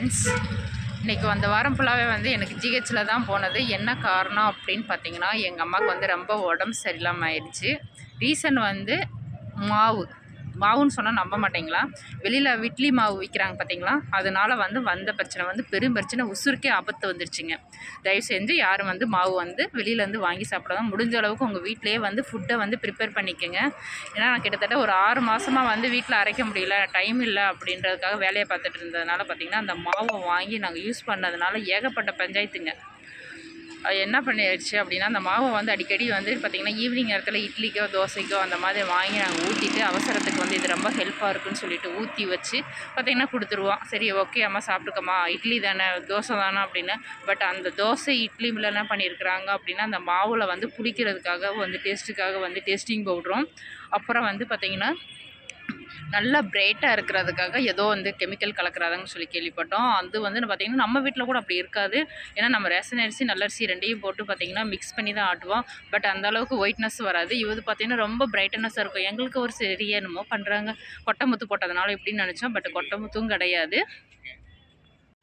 Friends இன்றைக்கி வந்த வாரம் ஃபுல்லாகவே வந்து எனக்கு ஜிஹெச்சில் தான் போனது. என்ன காரணம் அப்படின்னு பார்த்தீங்கன்னா எங்கள் அம்மாவுக்கு வந்து ரொம்ப உடம்பு சரியில்லாமல் ஆயிடுச்சு. ரீசன் வந்து மாவு. மாவுன்னு சொன்னால் நம்ப மாட்டீங்களா? வெளியில் இட்லி மாவு விற்கிறாங்க பார்த்தீங்களா அதனால் வந்து வந்த பிரச்சனை வந்து பெரும் பிரச்சனை உசுருக்கே ஆபத்து வந்துருச்சுங்க. தயவு செஞ்சு யாரும் வந்து மாவு வந்து வெளியிலேருந்து வாங்கி சாப்பிடாம முடிஞ்ச அளவுக்கு உங்கள் வீட்டிலேயே வந்து ஃபுட்டை வந்து ப்ரிப்பேர் பண்ணிக்கோங்க. ஏன்னா நான் கிட்டத்தட்ட ஒரு ஆறு மாதமாக வந்து வீட்டில் அரைக்க முடியல டைம் இல்லை அப்படின்றதுக்காக வேலையை பார்த்துட்டு இருந்ததுனால பார்த்திங்கன்னா அந்த மாவை வாங்கி நாங்கள் யூஸ் பண்ணதுனால ஏகப்பட்ட பஞ்சாயத்துங்க. என்ன பண்ணிடுச்சு அப்படின்னா அந்த மாவை வந்து அடிக்கடி வந்து பார்த்திங்கன்னா ஈவினிங் நேரத்தில் இட்லிக்கோ தோசைக்கோ அந்த மாதிரி வாங்கி நாங்கள் ஊற்றிட்டு அவசரத்துக்கு வந்து இது ரொம்ப ஹெல்ப்பாக இருக்குன்னு சொல்லிட்டு ஊற்றி வச்சு பார்த்திங்கன்னா கொடுத்துருவோம். சரி ஓகே அம்மா சாப்பிட்டுக்கம்மா. இட்லி தானே தோசை தானே அப்படின்னு. பட் அந்த தோசை இட்லியில் என்ன பண்ணியிருக்கிறாங்க அப்படின்னா அந்த மாவில் வந்து புளிக்கிறதுக்காக வந்து டேஸ்ட்டுக்காக வந்து டேஸ்டிங் பவுட்ரும் அப்புறம் வந்து பார்த்திங்கன்னா நல்லா பிரைட்டாக இருக்கிறதுக்காக ஏதோ வந்து கெமிக்கல் கலக்கிறாங்கன்னு சொல்லி கேள்விப்பட்டோம். அது வந்து பார்த்திங்கன்னா நம்ம வீட்டில் கூட அப்படி இருக்காது. ஏன்னா நம்ம ரேஷன் அரிசி நல்லரிசி ரெண்டையும் போட்டு பார்த்திங்கன்னா மிக்ஸ் பண்ணி தான் ஆட்டுவோம். பட் அந்தளவுக்கு ஒயிட்னஸ் வராது. இது பார்த்திங்கன்னா ரொம்ப பிரைட்டனஸாக இருக்கும். எங்களுக்கு ஒரு சரி என்னமோ பண்ணுறாங்க கொட்டமுத்து போட்டதுனால எப்படின்னு நினச்சோம். பட் கொட்டமுத்தும் கிடையாது.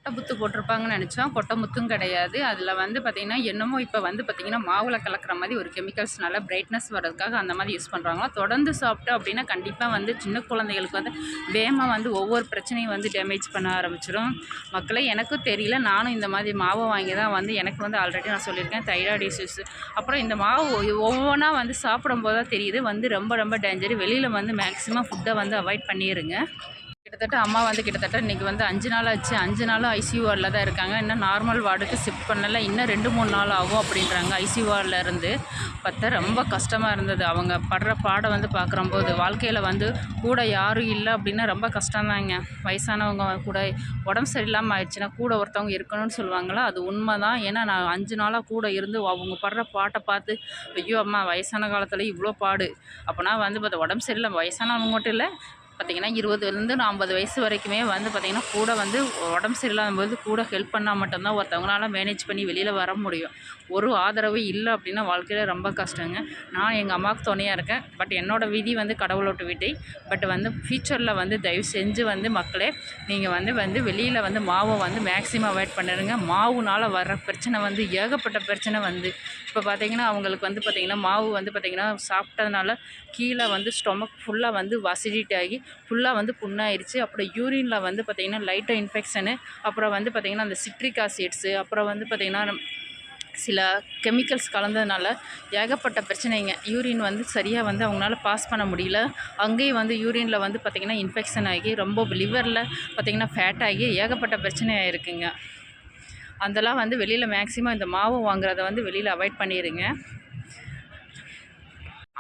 கொட்டைமுத்து போட்டிருப்பாங்கன்னு நினச்சோம். கொட்டைமுத்தும் கிடையாது. அதில் வந்து பார்த்திங்கன்னா என்னமோ இப்போ வந்து பார்த்திங்கன்னா மாவில் கலக்கிற மாதிரி ஒரு கெமிக்கல்ஸ்னால பிரைட்னஸ் வர்றதுக்காக அந்த மாதிரி யூஸ் பண்ணுறாங்க தொடர்ந்து சாப்பிட்டோம் அப்படின்னா கண்டிப்பாக வந்து சின்ன குழந்தைகளுக்கு வந்து வேகமாக வந்து ஒவ்வொரு பிரச்சனையும் வந்து டேமேஜ் பண்ண ஆரம்பிச்சிடும் மக்களை எனக்கும் தெரியல. நானும் இந்த மாதிரி மாவை வாங்கி தான் வந்து எனக்கு வந்து ஆல்ரெடி நான் சொல்லியிருக்கேன். தைராய்டு இஷ்யூஸ் அப்புறம் இந்த மாவு ஒவ்வொன்றா வந்து சாப்பிடும்போது தான் தெரியுது. வந்து ரொம்ப ரொம்ப டேஞ்சர் வெளியில் வந்து மேக்ஸிமம் ஃபுட்டை வந்து அவாய்ட் பண்ணிடுங்க கிட்டத்தட்ட அம்மா வந்து கிட்டத்தட்ட இன்றைக்கி வந்து அஞ்சு நாள் ஆச்சு. அஞ்சு நாளும் ஐசியூ வார்டில் தான் இருக்காங்க. இன்னும் நார்மல் வார்டுக்கு ஷிஃப்ட் பண்ணலை. இன்னும் ரெண்டு மூணு நாள் ஆகும் அப்படின்றாங்க. ஐசியூ வார்டில் இருந்து பார்த்தா ரொம்ப கஷ்டமாக இருந்தது. அவங்க படுற பாடம் வந்து பார்க்குறம்போது வாழ்க்கையில் வந்து கூட யாரும் இல்லை அப்படின்னா ரொம்ப கஷ்டம்தாங்க. வயசானவங்க கூட உடம்பு சரியில்லாமல் ஆயிடுச்சுன்னா கூட ஒருத்தவங்க இருக்கணும்னு சொல்லுவாங்களா? அது உண்மை தான் ஏன்னா நான் அஞ்சு நாளாக கூட இருந்து அவங்க படுற பாட்டை பார்த்து ஐயோ அம்மா வயசான காலத்தில் இவ்வளோ பாடு. அப்போனா வந்து பார்த்தா உடம்பு சரியில்லை. வயசானவங்க மட்டும் இல்லை பார்த்திங்கன்னா இருபதுலேருந்து ஐம்பது வயசு வரைக்குமே வந்து பார்த்திங்கன்னா கூட வந்து உடம்பு சரியில்லாத போது கூட ஹெல்ப் பண்ணால் மட்டும்தான் ஒருத்தவங்களால மேனேஜ் பண்ணி வெளியில் வர முடியும். ஒரு ஆதரவு இல்லை அப்படின்னா வாழ்க்கையில் ரொம்ப கஷ்டங்க. நான் எங்கள் அம்மாவுக்கு துணையாக இருக்கேன். பட் என்னோடய விதி வந்து கடவுளோட்டு விதை பட் வந்து ஃப்யூச்சரில் வந்து தயவு செஞ்சு வந்து மக்களே நீங்கள் வந்து வந்து வெளியில் வந்து மாவை வந்து மேக்ஸிமம் அவாய்ட் பண்ணிடுங்க. மாவுனால் வர பிரச்சனை வந்து ஏகப்பட்ட பிரச்சனை வந்து. இப்போ பார்த்தீங்கன்னா அவங்களுக்கு வந்து பார்த்திங்கன்னா மாவு வந்து பார்த்திங்கன்னா சாப்பிட்டதுனால கீழே வந்து ஸ்டொமக் ஃபுல்லாக வந்து வசிடிட் ஆகி ஃபுல்லாக வந்து புண்ணாயிருச்சு. அப்புறம் யூரினில் வந்து பார்த்திங்கன்னா லைட்டாக இன்ஃபெக்ஷனு அப்புறம் வந்து பார்த்திங்கன்னா அந்த சிட்ரிக் ஆசிட்ஸு அப்புறம் வந்து பார்த்திங்கன்னா சில கெமிக்கல்ஸ் கலந்ததுனால ஏகப்பட்ட பிரச்சனைங்க. யூரின் வந்து சரியாக வந்து அவங்களால பாஸ் பண்ண முடியல. அங்கேயும் வந்து யூரினில் வந்து பார்த்திங்கன்னா இன்ஃபெக்ஷன் ஆகி ரொம்ப லிவரில் பார்த்திங்கன்னா ஃபேட் ஆகி ஏகப்பட்ட பிரச்சனையாக இருக்குங்க அதெல்லாம் வந்து வெளியில் மேக்ஸிமம் இந்த மாவு வாங்குறத வந்து வெளியில் அவாய்ட் பண்ணிடுங்க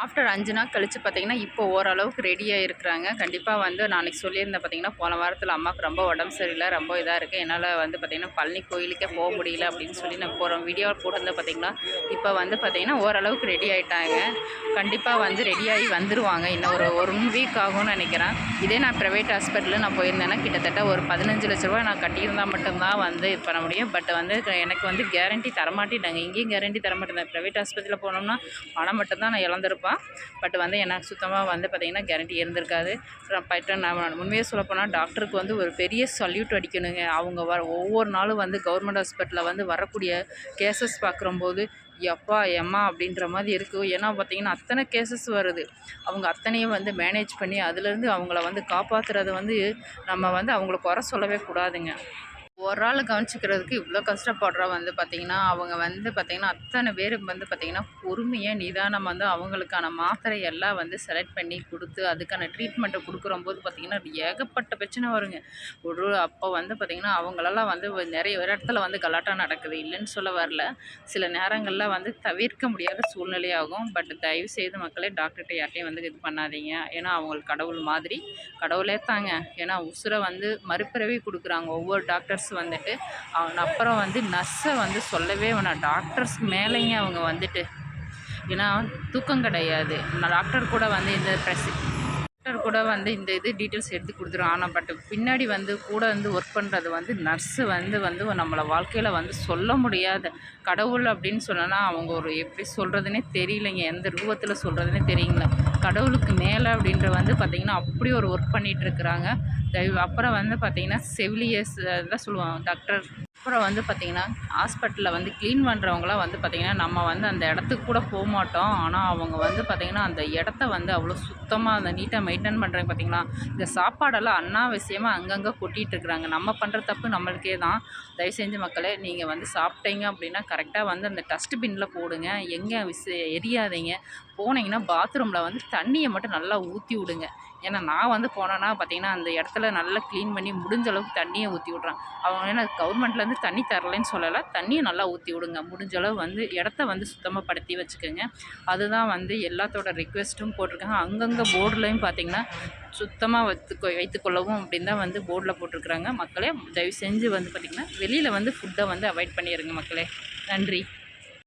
ஆஃப்டர் அஞ்சு நாள் கழித்து பார்த்திங்கன்னா இப்போ ஓரளவுக்கு ரெடியாக இருக்கிறாங்க. கண்டிப்பாக வந்து நாளைக்கு சொல்லியிருந்தேன் பார்த்திங்கன்னா போன வாரத்தில் அம்மாவுக்கு ரொம்ப உடம்பு சரியில்லை ரொம்ப இதாக இருக்குது என்னால் வந்து பார்த்திங்கன்னா பழனி கோயிலுக்கே போக முடியல அப்படின்னு சொல்லி நான் போகிறோம் வீடியோ போட்டிருந்தேன் பார்த்திங்கன்னா இப்போ வந்து பார்த்திங்கன்னா ஓரளவுக்கு ரெடி ஆகிட்டாங்க கண்டிப்பாக வந்து ரெடியாகி வந்துடுவாங்க இன்னும் ஒரு ஒன் வீக் ஆகும்னு நினைக்கிறேன். இதே நான் ப்ரைவேட் ஹாஸ்பிட்டலில் நான் போயிருந்தேன்னா கிட்டத்தட்ட ஒரு பதினஞ்சு லட்ச ரூபா நான் கட்டியிருந்தால் மட்டும்தான் வந்து இது பண்ண முடியும். பட் வந்து எனக்கு வந்து கேரண்டி தரமாட்டிட்டாங்க இங்கேயும் கேரண்டி தரமாட்டேன் ப்ரைவேட் ஹாஸ்பிட்டலில் போனோம்னா பணம் மட்டும்தான் நான் இழந்திருப்பேன். இருந்திருப்பான் பட் வந்து எனக்கு சுத்தமாக வந்து பார்த்திங்கன்னா கேரண்டி இருந்திருக்காது. பட்டு நான் உண்மையாக சொல்லப்போனால் டாக்டருக்கு வந்து ஒரு பெரிய சல்யூட் அடிக்கணுங்க. அவங்க வர ஒவ்வொரு நாளும் வந்து கவர்மெண்ட் ஹாஸ்பிட்டலில் வந்து வரக்கூடிய கேசஸ் பார்க்குறம்போது எப்பா எம்மா அப்படின்ற மாதிரி இருக்குது ஏன்னா பார்த்திங்கன்னா அத்தனை கேசஸ் வருது. அவங்க அத்தனையும் வந்து மேனேஜ் பண்ணி அதுலேருந்து அவங்கள வந்து காப்பாற்றுறது வந்து நம்ம வந்து அவங்கள குறை சொல்லவே கூடாதுங்க. ஒரு ஆள் கவனிச்சிக்கிறதுக்கு இவ்வளோ கஷ்டப்படுறா வந்து பார்த்திங்கன்னா அவங்க வந்து பார்த்திங்கன்னா அத்தனை பேர் வந்து பார்த்திங்கன்னா பொறுமையாக நிதானம் வந்து அவங்களுக்கான மாத்திரை எல்லாம் வந்து செலக்ட் பண்ணி கொடுத்து அதுக்கான ட்ரீட்மெண்ட்டை கொடுக்குற போது பார்த்திங்கன்னா ஏகப்பட்ட பிரச்சனை வருங்க. ஒரு அப்போ வந்து பார்த்திங்கன்னா அவங்களெல்லாம் வந்து நிறைய ஒரு இடத்துல வந்து கலாட்டா நடக்குது. இல்லைன்னு சொல்ல வரல. சில நேரங்களில் வந்து தவிர்க்க முடியாத சூழ்நிலையாகும் பட் தயவு செய்து மக்களே டாக்டர்கிட்ட யார்ட்டையும் வந்து இது பண்ணாதீங்க. ஏன்னா அவங்களுக்கு கடவுள் மாதிரி கடவுளே தாங்க. ஏன்னா உசுரை வந்து மறுபிறவி கொடுக்குறாங்க. ஒவ்வொரு டாக்டர்ஸ் நர்ஸ் வந்துட்டு அவன் அப்புறம் வந்து நர்ஸை வந்து சொல்லவே வேணாம். டாக்டர்ஸ் மேலேங்க அவங்க வந்துட்டு ஏன்னா தூக்கம் கிடையாது. டாக்டர் கூட வந்து இந்த ப்ரெஸ் டாக்டர் கூட வந்து இந்த இது டீட்டெயில்ஸ் எடுத்து கொடுத்துரும் ஆனால் பட் பின்னாடி வந்து கூட வந்து ஒர்க் பண்ணுறது வந்து நர்ஸு வந்து வந்து நம்மளை வாழ்க்கையில் வந்து சொல்ல முடியாத. கடவுள் அப்படின்னு சொன்னால் அவங்க ஒரு எப்படி சொல்கிறதுனே தெரியலைங்க. எந்த ரூபத்தில் சொல்கிறதுனே தெரியல. கடவுளுக்கு மேலே அப்படின்ற வந்து பார்த்திங்கன்னா அப்படி ஒரு ஒர்க் பண்ணிகிட்ருக்குறாங்க தயவு அப்புறம் வந்து பார்த்திங்கன்னா செவிலியர்ஸ் தான் சொல்லுவாங்க டாக்டர் அப்புறம் வந்து பார்த்திங்கன்னா ஹாஸ்பிட்டலில் வந்து க்ளீன் பண்ணுறவங்களாம் வந்து பார்த்திங்கன்னா நம்ம வந்து அந்த இடத்துக்கு கூட போக மாட்டோம் ஆனால் அவங்க வந்து பார்த்திங்கன்னா அந்த இடத்த வந்து அவ்வளோ சுத்தமாக அந்த நீட்டாக மெயின்டைன் பண்ணுறாங்க பார்த்திங்களா? இந்த சாப்பாடெல்லாம் அன்னாவசியமாக அங்கங்கே கொட்டிகிட்டு இருக்கிறாங்க. நம்ம பண்ணுற தப்பு நம்மளுக்கே தான். தயவு செஞ்சு மக்களே நீங்கள் வந்து சாப்பிட்டீங்க அப்படின்னா கரெக்டாக வந்து அந்த டஸ்ட்பின்னில் போடுங்க. எங்கே விச எரியாதீங்க. போனீங்கன்னா பாத்ரூமில் வந்து தண்ணியை மட்டும் நல்லா ஊற்றி விடுங்க. ஏன்னா நான் வந்து போனேன்னா பார்த்தீங்கன்னா அந்த இடத்துல நல்லா க்ளீன் பண்ணி முடிஞ்ச அளவுக்கு தண்ணியை ஊற்றி விட்றான். அவங்க ஏன்னா கவர்மெண்ட்லேருந்து தண்ணி தரலைன்னு சொல்லலை. தண்ணியை நல்லா ஊற்றி விடுங்க. முடிஞ்ச அளவு வந்து இடத்த வந்து சுத்தமாக படுத்தி வச்சுக்கோங்க. அதுதான் வந்து எல்லாத்தோட ரிக்வெஸ்ட்டும் போட்டிருக்காங்க. அங்கங்கே போர்டுலையும் பார்த்தீங்கன்னா சுத்தமாக வைத்து வைத்துக்கொள்ளவும் அப்படின்னு தான் வந்து போர்டில் போட்டிருக்கிறாங்க. மக்களே தயவு செஞ்சு வந்து பார்த்திங்கன்னா வெளியில் வந்து ஃபுட்டை வந்து அவாய்ட் பண்ணிடுங்க மக்களே. நன்றி.